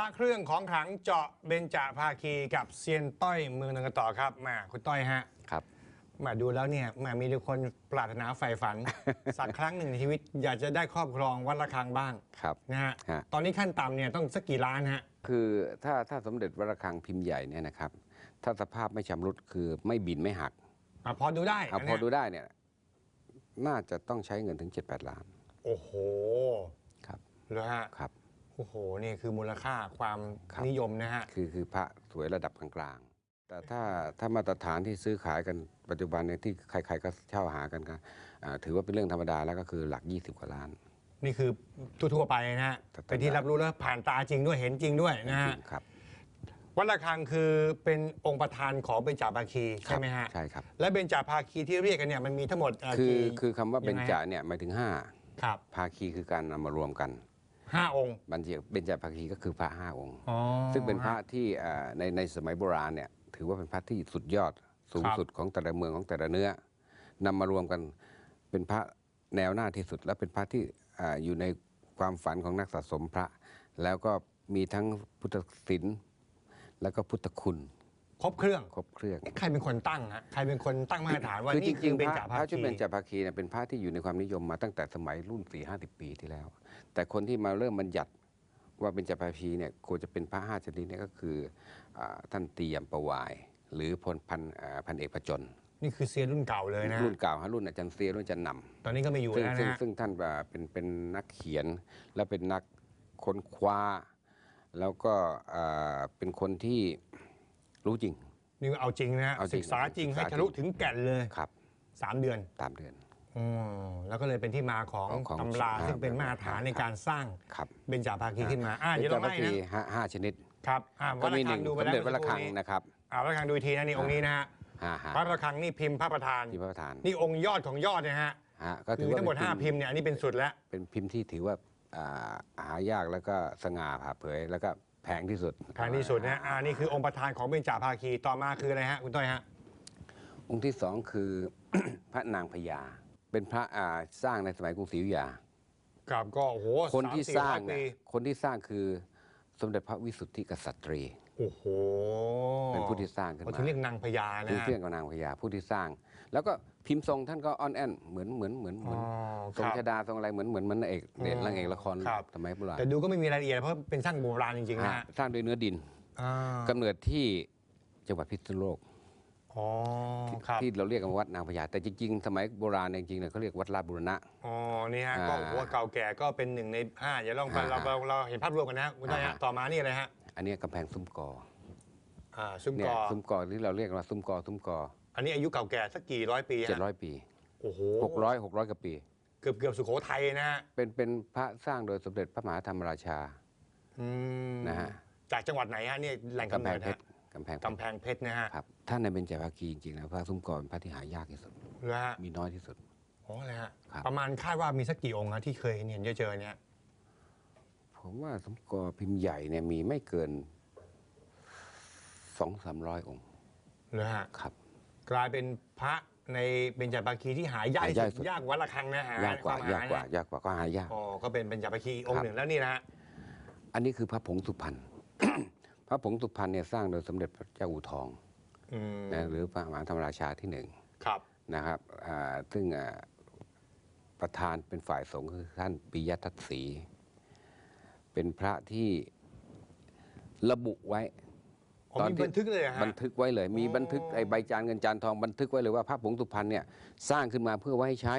ระเครื่องของขลังเจาะเบญจภาคีกับเซียนต้อยเมืองนางกระต่อครับมาคุณต้อยฮะครับมาดูแล้วเนี่ยมามีทุกคนปรารถนาใฝ่ฝัน สักครั้งหนึ่งในชีวิตอยากจะได้ครอบครองวัดระฆังบ้างครับนะฮะฮะ ตอนนี้ขั้นต่ำเนี่ยต้องสักกี่ล้านฮะ คือถ้าถ้าสมเด็จวัดระฆังพิมพ์ใหญ่เนี่ยนะครับ ถ้าสภาพไม่ชำรุดคือไม่บินไม่หักอะพอดูได้เอานพเนี้อยดูได้เนี่ยน่าจะต้องใช้เงินถึง 7-8 ล้านโอ้โหครับ เหรอฮะ ครับโอ้โหนี่คือมูลค่าความครับ นิยมนะฮะ คือคือพระสวยระดับกลางๆ แต่ถ้าถ้ามาตรฐานที่ซื้อขายกันปัจจุบันเนี่ยที่ใครๆก็เช่าหากันก็อ่าถือว่าเป็นเรื่องธรรมดาแล้วก็คือหลัก 20 กว่าล้าน นี่คือทั่วๆไปนะฮะแต่ เป็นที่รับรู้แล้วผ่านตาจริงด้วยเห็นจริงด้วยนะจฮะริงครับวัดระฆังคือเป็นองค์ประธานของเบญจภาคีใช่ไหมฮะ ใช่ครับ และเบญจภาคีที่เรียกกันเนี่ยมันมีทั้งหมดเคือกี่คือคำว่าเบญจยังไงฮะเนี่ยหมายถึงครับ5ภาคีคือการนำมารวมกัน ห้าองค์บัญชีเบญจภาคีก็คือพระห้าองค์ อ๋อซึ่งเป็นพระที่เอ่อในในสมัยโบราณเนี่ยถือว่าเป็นพระที่สุดยอดสูงครับสุดของแต่ละเมืองของแต่ละเนื้อนำมารวมกันเป็นพระแนวหน้าที่สุด และเป็นพระที่อ่าอยู่ในความฝันของนักสะสมพระ แล้วก็มีทั้งพุทธศิลป์แล้วก็พุทธคุณ ครบเครื่องครบเครื่องใครเป็นคนตั้งฮะใครเป็นคนตั้งมาตรฐานว่าคือจนี่คืริองๆเบพญระจพภาระชุดคี เบญจภาคีเนี่ยเป็นพระที่อยู่ในความนิยมมาตั้งแต่สมัยรุ่น 4 5 0 ปีที่แล้ว แต่คนที่มาเริ่มบัญญัติว่าเบญจภาคีเนี่ยควรจะเป็นพระห้าชนิดเนี่ยก็คืออาท่านตียมประวาย หรือพลพันอ่าพันเอกประจนนี่คือเซียนรุ่นเก่าเลยนะฮะรุ่นเก่าฮะรุ่นอาจารย์เซียรุ่นอาจารย์นตอนนี้ก็ไม่อยู่ำซึ่งแล้วซึ่งนะฮะซึ่งท่านอ่าเป็นเป็นนักเขียนและเป็นนักค้นคว้า แล้วก็อ่าเป็นคนที่ รู้จริง นี่เอาจริงนะฮะเอาจริงศึกษาจริงศึกษาให้ทะลุถึงแก่นเลย ครับสามเดือนตามเดือน อ๋อแล้วก็เลยเป็นที่มาของของของตำราครับซึ่งเป็นมาตรฐานในการสร้างครับเบญจภาคีขึ้นมาอ่าเดี๋ยวเราเบญจภาไล่คีนะห้าห้าชนิด ครับอ่าก็วัดมีระหฆันึ่งงดูไปสมแล้วเด็จวัดระฆังเมื่อสักนะครับอ่าวัดระฆังดูอีกทีนะนี่องค์นี้นะฮะห้าห้าวัดระฆังนี่พิมพ์พระประธานที่พระประธานนี่องค์ยอดของยอดนะฮะฮะก็ถืคืออว่าทั้งหมดเป็น5พิมพ์เนี่ยอันนี้เป็นสุดแล้วเป็นพิมพ์ที่ถือว่าอ่าหายากแล้วก็สง่าผ่าเผยแล้วก็ แพงที่สุดแพงที่สุดนะอ่านี่คือองค์ประธานของเบญจภาคีต่อมาคืออะไรฮะคุณต้อยฮะองค์ที่สองคือ พระนางพญาเป็นพระอ่าสร้างในสมัยกรุงศรีอยุธยากับก็โอ้โหคนที่มสร้างอยเนี่ปียคนที่สร้างคือสมเด็จพระวิสุทธิกษัตรีโอ้โหเป็นผู้ที่สร้างขึ้นเขามาถึงเรียกนางพญานะคือฮะเครื่องกับนางพญาผู้ที่สร้าง แล้วก็พิมพ์ทรงท่านก็อ่อนแอนเหมือนเหมือนเหมือนเหมือนอ๋อทรงครับชดาทรงอะไรเหมือนเหมือนเหมือนนางเอกเด่นนางเอกละครครับ สมัยโบราณแต่ดูก็ไม่มีรายละเอียดเพราะเป็นสร้างโบราณจริงๆนะฮะฮะสร้างด้วยเนื้อดินอ่ากำเนิดที่จังหวัดพิษณุโลก อ๋อครับที่เราเรียกกันว่าวัดนางพญาแต่จริงๆ สมัยโบราณเนี่ยจริงๆเนี่ยเขาเรียกวัดราชบุรณะ อ๋อนี่ฮะอ่าก็โอ้โหเก่าแก่ก็เป็นหนึ่งในห้าเดี๋ยวลองไปอ่าเราเราเราเห็นภาพรวมกันนะฮะคุณต้อยฮะอ่าต่อมานี่อะไรฮะอันเนี้ยกำแพงซุ้มกออ่าซุ้มเนี่กยอซุ้มกอที่เราเรียกว่าซุ้มกอซุ้มกอ อันนี้อายุเก่าแก่สักกี่ร้อยปีเจ็ดฮะร้อยปีโอ้โหหกร้อยหกร้อยกว่าปี เกือบเกือบสุโขทัยนะฮะเป็นเป็นพระสร้างโดยสมเด็จพระมหาธรรมราชาอืมนะฮะจากจังหวัดไหนฮะนี่แหล่งกำกำแพเนิงดเพชฮะรกำแพงเพชกำรแพงเพชรนะฮะครับท่านในเบญจภาคีจริงๆนะพระซุ้มกอเป็นพระที่หายากที่สุด แล้วฮะมีน้อยที่สุด อ๋อเลยฮะครับ ประมาณคาดว่ามีสักกี่องค์นะที่เคยเห็นเจอๆเนี่ยผมว่าซุ้มกอพิมพ์ใหญ่เนี่ยมีไม่เกินสองสามร้อยองค์ เลยฮะครับ กลายเป็นพระในเบญจภาคีที่หายากที่หายากสุสุด ดยากวัดละครังนะฮะยากกว่าควมหยากกว่านะยากกว่าก็หายาก อ๋อก็เป็นเบญจภาคีองค์หนึ่งแล้วนี่นะฮะอันนี้คือพระผงสุพรรณ พระผงสุพรรณเนี่ยสร้างโดยสมเด็จพระเจ้าอู่ทองอืมนะหรือพระมหาธรรมราชาที่หนึ่งครับ นะครับอ่าซึ่งอ่าประธานเป็นฝ่ายสงฆ์คือท่านปิยทัตสีเป็นพระที่ระบุไว้อ๋อ ตอนมีที่บันทึกเลยเหรอฮะ บันทึกไว้เลย มีอ๋อบันทึกไอ้ใบจานเงินจานทองบันทึกไว้เลยว่าพระผงสุพรรณเนี่ยสร้างขึ้นมาเพื่อไว้ให้ใช้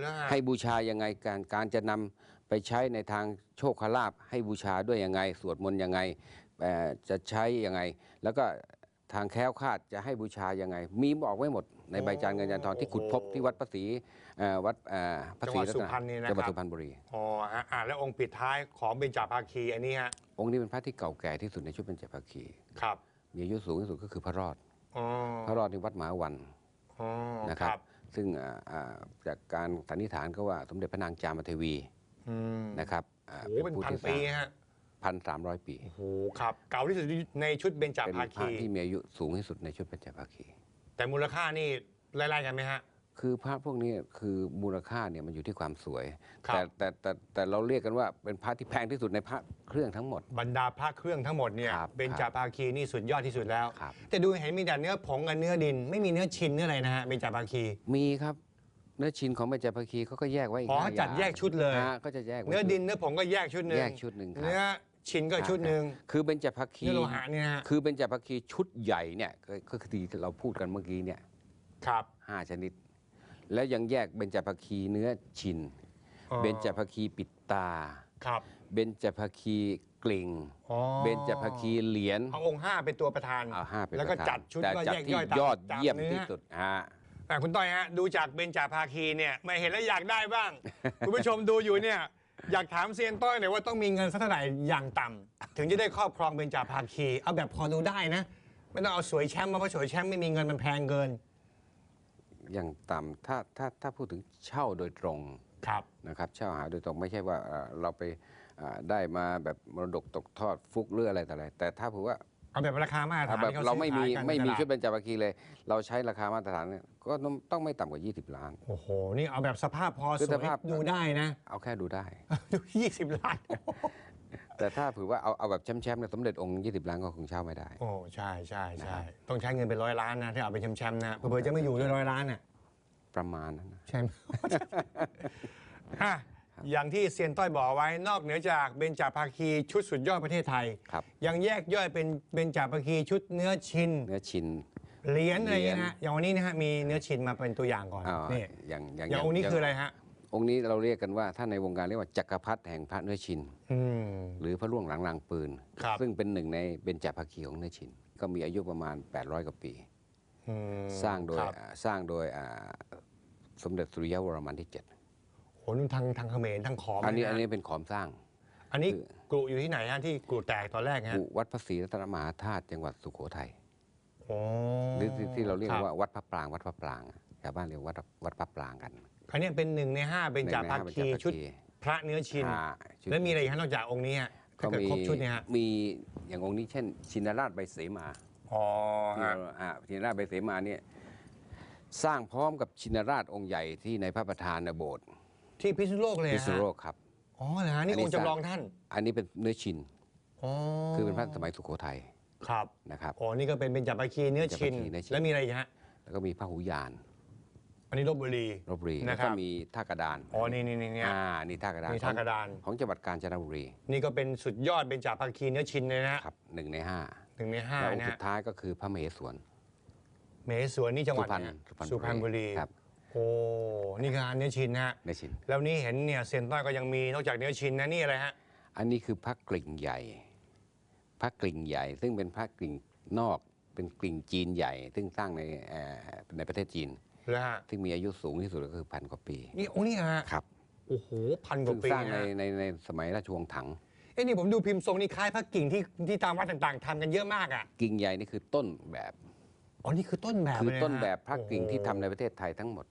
แล้วฮะให้บูชายังไงการการจะนำไปใช้ในทางโชคลาภให้บูชาด้วยยังไง สวดมนต์ยังไงเอ่อจะใช้ยังไง แล้วก็ ทางแค้วคาดจะให้บูชายังไง มีบอกไว้หมดในใบจานเงินจานทองที่ขุดพบที่วัดพระศรีวัดพระศรีรัตจังหวัดรรณนี่จังหวัดรับ สุพรรณบุรี อ๋ออ่าแล้วองค์ปิดท้ายของเบญจภาคีอันนี้ฮะองค์นี้เป็นพระที่เก่าแก่ที่สุดในชุดเบญนเจภาคี ครับมีอายุสูงที่สุดก็คือพระรอดอพระรอดในวัดหมหาวันนะครับซึ่งจากการสันนิษฐานก็ว่าสมเด็จพระนางจามเทวีนะครับโอ้เป็นพันปีฮะ 1,300 ปีโอ้โหครับ เก่าที่สุดในชุดเบญจเป็นภาพคีที่มีอายุสูงที่สุดในชุดเบญจภาคี แต่มูลค่านี่ไล่ๆกันไหมฮะ คือพระพวกนี้คือมูลค่าเนี่ยมันอยู่ที่ความสวยแต่แต่แต่แต่เราเรียกกันว่าเป็นพระที่แพงที่สุดในพระเครื่องทั้งหมด บรรดาพระเครื่องทั้งหมดเนี่ยครับ เบญจภาคีนี่สุดยอดที่สุดแล้วแต่ดูเห็นมีแต่เนื้อผงกับเนื้อดิน ไม่มีเนื้อชิ้นเนื้ออะไรนะฮะเบญจภาคี มีครับเนื้อชิ้นของปัญจภาคีเขาก็แยกไว้อีกอ๋อห้าจัดแยกชุดเลย ฮะก็จะแยกเนื้อดินเนื้อผงก็แยกชุดหนึ่งแยกชุดหนึ่งครับ เนื้อ ชินก็ชุดหนึ่ง คือเบญจภาคีเนื้อโลหะเนี่ยฮะ คือเบญจภาคีชุดใหญ่เนี่ยก็ก็คือที่เราพูดกันเมื่อกี้เนี่ยครับ ห้าชนิด แล้วยังแยกเบญจภาคีเนื้อชิน อ๋อ เบญจภาคีปิดตา ครับ เบญจภาคีกลิ่ง อ๋อ เบญจภาคีเหรียญเอาองค์ห้าเป็นตัวประธานเอาห้าเป็นแล้วก็ประธานจัดชุดแต่ก็จัดแยกที่ย่อยตามยอดตามเยี่ยมเนื้อ ที่สุดฮะ อะคุณต้อยฮะดูจากเบญจภาคีเนี่ยไม่เห็นแล้วอยากได้บ้าง คุณผู้ชมดูอยู่เนี่ย อยากถามเซียนต้อยหน่อยว่าต้องมีเงินสักเท่าไหร่อย่างต่ำถึงจะได้ครอบครองเบญจภาคี เอาแบบพอดูได้นะ ไม่ต้องเอาสวยแชมป์มาเพราะสวยแชมป์ไม่มีเงินมันแพงเกินอย่างต่ำถ้าถ้าถ้าพูดถึงเช่าโดยตรงครับ นะครับ เช่าหาโดยตรงไม่ใช่ว่าเอ่อเราไปเอ่อได้มาแบบมรดกตกทอดฟุกหรืออะไรต่ออะไรแต่ถ้าเผื่อว่า เอาแบบราคามาตรฐานแบบที่ขเราไม่มีซื้อขยกันไม่มีในตลาชุดเบญจภาคีเลย เราใช้ราคามาตรฐานเนี่ยก็ต้องต้องไม่ต่ำกว่า 20 ล้าน โอ้โห นี่เอาแบบสภาพพอคือสวสยภาพ ดูได้นะ เอาแค่ดูได้ ดูยี่สิบล้าน แต่ถ้าเผื่อว่าเอาเอาแบบแชมป์ๆเนี่ยสมเด็จองค์20 ล้านก็คงเช่าไม่ได้ โอ้ใช่ใช่ใช่นะครับต้องใช้เงินเป็นร้อยล้านนะ ถ้าเอาไปแชมป์ๆนะเผื่อๆจะไม่อยู่ด้วยร้อยล้านน่ะประมาณนั้นนะ ใช่ไหม อะ อย่างที่เซียนต้อยบอกไว้นอกเหนือจากเบญจภาคีชุดสุดยอดประเทศไทย ครับ ยังแยกย่อยเป็นเบญจภาคีชุดเนื้อชินเนื้อชิน เหรียญอะไรอย่างเงี้ยเหรียญนะอย่างวันนี้นะฮะมีเนื้อชินมาเป็นตัวอย่างก่อนอ่านี่อย่างอย่างอย่างองค์นี้คืออะไรฮะองค์นี้เราเรียกกันว่าถ้าในวงการเรียกว่าจักรพรรดิแห่งพระเนื้อชิน อืม หรือพระล่วงหลังรางปืน ครับ ซึ่งเป็นหนึ่งในเบญจภาคีของเนื้อชิน ก็มีอายุประมาณ 800 กว่าปี อืมสร้างโดยครับ อ่าสร้างโดยอ่าสมเด็จสุริยวรมันที่ โหนี่ทางทางเขมรทางขอม7อันนี้เลยะอันนี้เป็นขอมสร้าง อันนี้กรุอยู่ที่ไหนฮะที่กรุแตกตอนแรกฮะอยู่วัดพระศรีรัตนมหาธาตุจังหวัดสุโขทัยโอ้หรือที่ที่เราเรียกคบว่าวัดพระปรางวัดพระปรางชาวบ้านเรียกวัดวัดพระปรางกันอันนี้เป็นหนึ่งในห้าเป็นจ่าในภาห้าเบญจคีภาชุดคีพระเนื้อชินอ่าชุดแล้วมีอะไรอีกฮะนอกจากองค์นี้ฮะถ้าเกิดครบชุดเนี่ยฮะมีอย่างองค์นี้เช่น ชินราชใบเสมาอ๋อที่ฮะเราอ่าชินราชใบเสมาเนี่ยสร้างพร้อมกับชินราชองค์ใหญ่ที่ในพระประธานโบสถ์ ที่พิษณุโลกเลยพิฮะษณุโลกครับ อ๋อเหรอฮะนี่อันนี้องค์จำลองท่าน อันนี้เป็นเนื้อชินอ๋อคือเป็นพระสมัยสุโขทัยครับนะครับอ๋อนี่ก็เป็นเป็นจ่าภาคีเนื้อชินเบญจภาคีเนื้อชินแล้วมีอะไรอีกฮะแล้วก็มีพระหูยาน อันนี้ลบบุรีลบบุรีนะแล้วครัก็บมีท่ากระดานอ๋อนี่นี่นี่เนี่ยอ่านี่ท่ากระดานนี่ท่ากระดานของจังหวัดกาญจนบุรี นี่ก็เป็นสุดยอดเป็นจ่าภาคีเนื้อชินเลยนะฮะครับหนึ่งในห้าหนึ่งในห้าแล้วองค์นะสุฮะดท้ายก็คือพระมเหสวนเมสวนนี่จังหวัดสุพรรณเนี่ยสุพรรณสุพรรณบุรีครับ โอ้นี่คือเนื้อชินนะฮะเนื้อชินแล้วนี่เห็นเนี่ยเซียนต้อยก็ยังมีนอกจากเนื้อชินนะนี่อะไรฮะอันนี้คือพระกลิ่งใหญ่พระกลิ่งใหญ่ ซึ่งเป็นพระกลิ่งนอก เป็นกลิ่งจีนใหญ่ ซึ่งสร้างในเอ่อในประเทศจีน แล้วฮะซึ่งมีอายุสูงที่สุดก็คือพันกว่าปีนี่องค์นี้ฮะครับโอ้โหพันกซึ่ว่างปีสร้างในนะในในสมัยราชวงศ์ถัง เอ้นี่ผมดูพิมพ์ทรงนี่คล้ายพระกิ่งที่ที่ตามวัดต่างๆทำกันเยอะมากอะกิ่งใหญ่นี่คือต้นแบบ อ๋อนี่คือต้นแบบคือเลยะต้นแบบพระกิ่งโอ้โหที่ทำในประเทศไทยทั้งหมด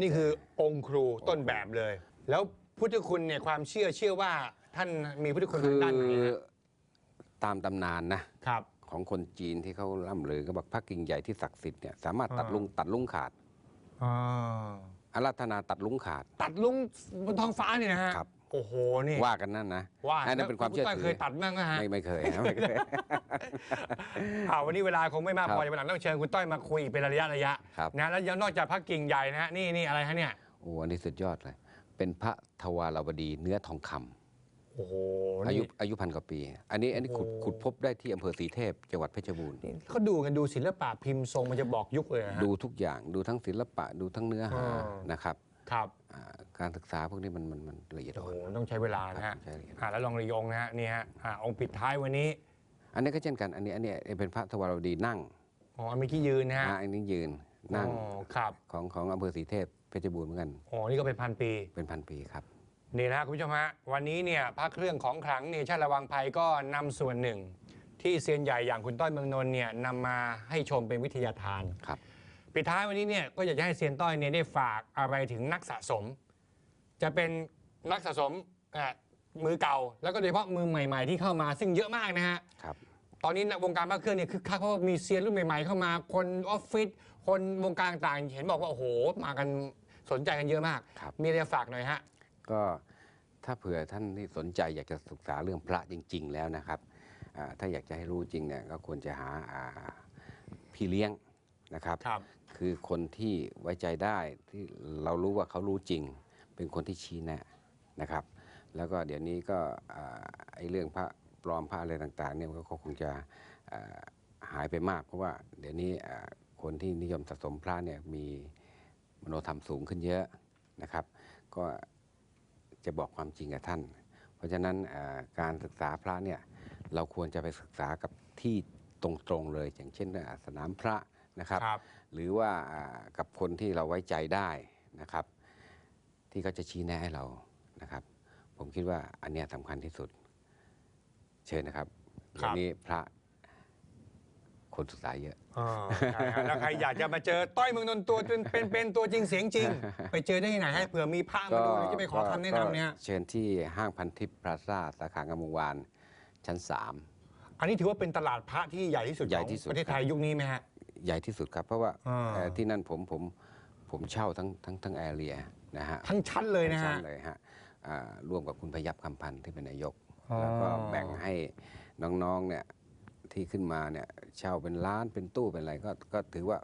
นี่คือองค์ครูต้นแบบเลย แล้วพุทธคุณเนี่ยความเชื่อเชื่อว่าท่านมีพุทธคุณคืทางอด้านไหนฮะตามตำนานนะ ครับ ของคนจีนที่เขาล่ำลือก็บอกพระกิ่งใหญ่ที่ศักดิ์สิทธิ์เนี่ยสามารถตัดอ่า ลุงตัดลุงขาดอ๋ออารัธนาตัดลุงขาด ตัดลุงบนท้องฟ้าเนี่ยนะฮะครับ โอ้โหนี่ว่ากันนั่นนะว่าอันนั้นเป็นความเชื่อแล้ถืเคยตัดบ้างไหมฮะไม่ไม่เคยนะไม่เคยอ่าวันนี้เวลาคงไม่มากครับพอจะวันหลังต้องเชิญคุณต้อยมาคุยอีกเป็นระยะระยะครับนะแล้วยังนอกจากพระกิ่งใหญ่นะฮะนี่นี่อะไรฮะเนี่ยโอ้อันนี้สุดยอดเลย เป็นพระทวารวดีเนื้อทองคำโอ้โหอายุนี่อายุพันกว่าปี อันนี้อันนี้ขุดโอ้ขุดพบได้ที่อำเภอศรีเทพจังหวัดเพชรบูรณ์นี่เขาดูกันดูศิลปะพิมพ์ทรงมันจะบอกยุคเลยนะฮะดูทุกอย่างดูทั้งศิลปะดูทั้งเนื้อหาอ๋อนะครับ ครับอ่าการศึกษาพวกนี้มันมันมันละเอียดโอ้อ่โหอนต้องใช้เวลานะครัฮะบใช่ละเอียดอ่าแล้วลองระยงนะฮะนี่ฮะอ่าองค์ปิดท้ายวันนี้อันนี้ก็เช่นกันอันนี้อันนี้เป็นพระทวารวดีนั่งอ๋อเมื่อกี้ยืนนะฮะอ่าอันนี้ยืนนั่งอ๋อครับของของอำเภอศรีเทพเพชรบูรณ์เหมือนกันอ๋อนี่ก็เป็นพันปี เป็นพันปีครับ นี่นะฮะคุณผู้ชมฮะวันนี้เนี่ยพระเครื่องของขลังเนชั่นระวังภัยก็นำส่วนหนึ่ง ที่เซียนใหญ่อย่างคุณต้อยเมืองนนท์เนี่ยนำมาให้ชมเป็นวิทยาทาน ครับ ปิดท้ายวันนี้เนี่ยก็อยากจะให้เซียนต้อยเนี่ยได้ฝากอะไรถึงนักสะสม จะเป็นนักสะสมอะมือเก่า แล้วก็โดยเฉพาะมือใหม่ ๆ ที่เข้ามาซึ่งเยอะมากนะฮะ ครับ ตอนนี้นะวงการพระเครื่องเนี่ยคือคักเพราะว่ามีเซียนรุ่นใหม่ๆเข้ามา คนออฟฟิศคนวงการต่างๆเห็นบอกว่าโอ้โหมากันสนใจกันเยอะมาก ครับ มีอะไรฝากหน่อยฮะ ก็ถ้าเผื่อท่านที่สนใจอยากจะศึกษาเรื่องพระจริง ๆ แล้วนะครับอ่าถ้าอยากจะให้รู้จริงเนี่ยก็ควรจะหาอ่าพี่เลี้ยงนะครับ ครับ คือคนที่ไว้ใจได้ที่เรารู้ว่าเขารู้จริง เป็นคนที่ชี้แนะนะครับ แล้วก็เดี๋ยวนี้ก็ไอ้เรื่องพระปลอมพระอะไรต่างๆเนี่ยมันก็คงจะหายไปมาก เพราะว่าเดี๋ยวนี้คนที่นิยมสะสมพระเนี่ยมีมโนธรรมสูงขึ้นเยอะนะครับ ก็จะบอกความจริงกับท่าน เพราะฉะนั้นการศึกษาพระเนี่ยเราควรจะไปศึกษากับที่ตรงๆเลย อย่างเช่นสนามพระ นะครับครับ หรือว่าอ่ากับคนที่เราไว้ใจได้นะครับ ที่เขาจะชี้แนะให้เรานะครับ ผมคิดว่าอันเนี้ยสำคัญที่สุด เชิญนะครับครัวับนนี้พระคนศึกษาเยอะอ๋อใช่ฮะแล้วใครอยากจะมาเจอต้อยเมืองนนท์ตัวเป็นเป็นเป็นตัวจริงเสียงจริง ไปเจอได้ที่ไหนให้เผื่อมีพระมาดูหรือจะไปขอคำแนะนำเนี่ยก็เชิญที่ห้างพันทิพย์พลาซ่าสาขางามวงวานชั้น 3 อันนี้ถือว่าเป็นตลาดพระที่ใหญ่ที่สุดใหญ่ของที่สุดประเทศไทยยุคนี้ไหมฮะ ใหญ่ที่สุดครับ เพราะว่าอ่า เอ่อที่นั่นผมผมผมเช่าทั้งทั้งทั้งแอเรียนะฮะทั้งชั้นเลยนะชั้ฮะนเลยฮะอ่าร่วมกับคุณพยับคำพันธ์ที่เป็นนายก อ๋อ แล้วก็แบ่งให้น้องๆเนี่ยที่ขึ้นมาเนี่ยเช่าเป็นร้านเป็นตู้เป็นอะไรก็ก็ถือว่า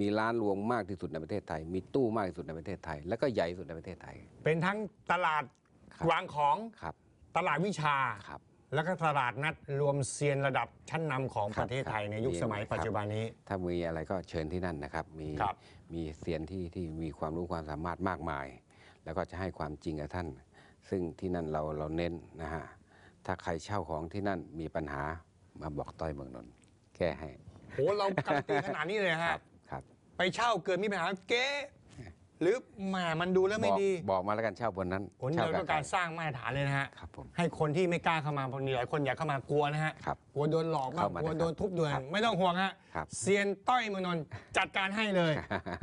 มีร้านรวงมากที่สุดในประเทศไทย มีตู้มากที่สุดในประเทศไทย แล้วก็ใหญ่ที่สุดในประเทศไทย เป็นทั้งตลาดครับ วางของครับตลาดวิชา ครับ แล้วก็ตลาดนัดรวมเซียนระดับชั้นนำของครัปบระเทศไทยครับในยุคมีสมัยครับปัจจุบันนี้ ถ้ามีอะไรก็เชิญที่นั่นนะครับ มีครับ มีเซียนที่ที่มีความรู้ความสามารถมากมาย แล้วก็จะให้ความจริงกับท่าน ซึ่งที่นั่นเราเราเน้นนะฮะถ้าใครเช่าของที่นั่นมีปัญหามาบอกต้อยเมืองนนท์แก้ให้โหเราการันตีขนาดนี้เลยคฮะรับครับ ไปเช่าเกิดมีปัญหาเก๊ หรือแหมมันดูแล้วไม่บอกดีบอกมาแล้วกันเช่าบนนั้นโอ้นี่เช่าเราต้องการสร้างมาตรฐานเลยนะฮะครับผม ให้คนที่ไม่กล้าเข้ามาเพราะมีหลายคนอยากเข้ามากลัวนะฮะครับกลัวโดนหลอกบ้างเข้ามากลัวนะครับโดนทุบโดนครับไม่ต้องห่วงฮะครับเซียนต้อยเมืองนนท์จัดการให้เลย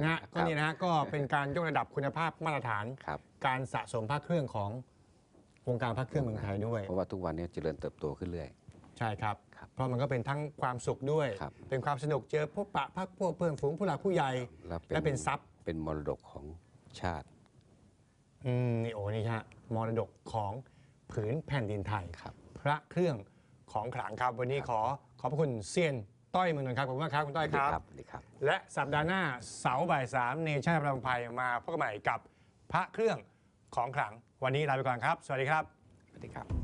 นะฮะครับก็นี่นะฮะก็เป็นการยกระดับคุณภาพมาตรฐาน ครับ การสะสมพระเครื่องของวงการพระเครื่องเมืองไทยด้วย เพราะว่าทุกวันนี้เจริญเติบโตขึ้นเรื่อย ใช่ครับ ครับเพราะมันก็เป็นทั้งความสุขด้วย ครับเป็นความสนุกเจอพบปะพักพวกเพื่อนฝูงผู้หลักผู้ใหญ่ แล้วและเป็นทรัพย์ เป็นมรดกของชาติ อืมนี่โอ้นี่ฮะมรดกของผืนแผ่นดินไทยครับ พระเครื่องของขลังครับ วันนี้ขอขอบพระคุณเซียนต้อยเมืองนนท์ครับขอบคุณมากครับคุณต้อยครับสวัสดีครับ และสัปดาห์หน้าเสาร์บ่ายสามเนชั่นประภัยมาพบกันใหม่กับพระเครื่องของขลัง วันนี้ลาไปก่อนครับ สวัสดีครับ สวัสดีครับ